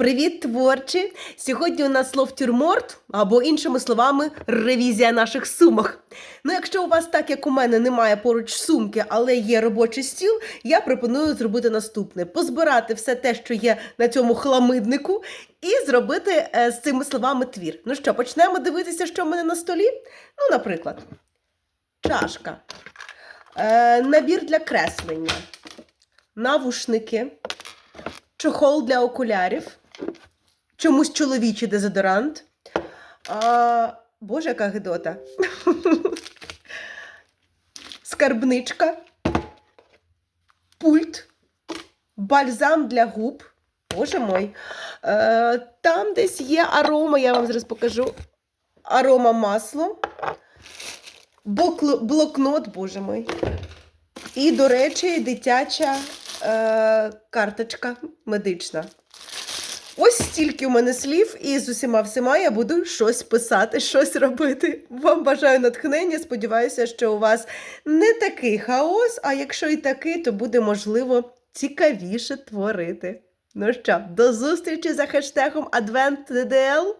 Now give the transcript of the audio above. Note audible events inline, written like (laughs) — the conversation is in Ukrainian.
Привіт, творчі! Сьогодні у нас слов тюрморт, або іншими словами, ревізія наших сумок. Ну, якщо у вас, так як у мене, немає поруч сумки, але є робочий стіл, я пропоную зробити наступне: позбирати все те, що є на цьому хламиднику, і зробити е, з цими словами твір. Ну що, почнемо дивитися, що в мене на столі? Ну, наприклад, чашка, е, набір для креслення, навушники, чохол для окулярів чомусь чоловічий дезодорант. А, Боже, яка гидота. (laughs) Скарбничка, пульт, бальзам для губ. Боже мой. Е, там десь є арома, я вам зараз покажу. Арома масло. Блокнот, боже мой. І, до речі, дитяча е, карточка медична. Ось стільки у мене слів, і з усіма всіма я буду щось писати, щось робити. Вам бажаю натхнення. Сподіваюся, що у вас не такий хаос, а якщо і такий, то буде можливо цікавіше творити. Ну що, до зустрічі за хештегом AdventDDL.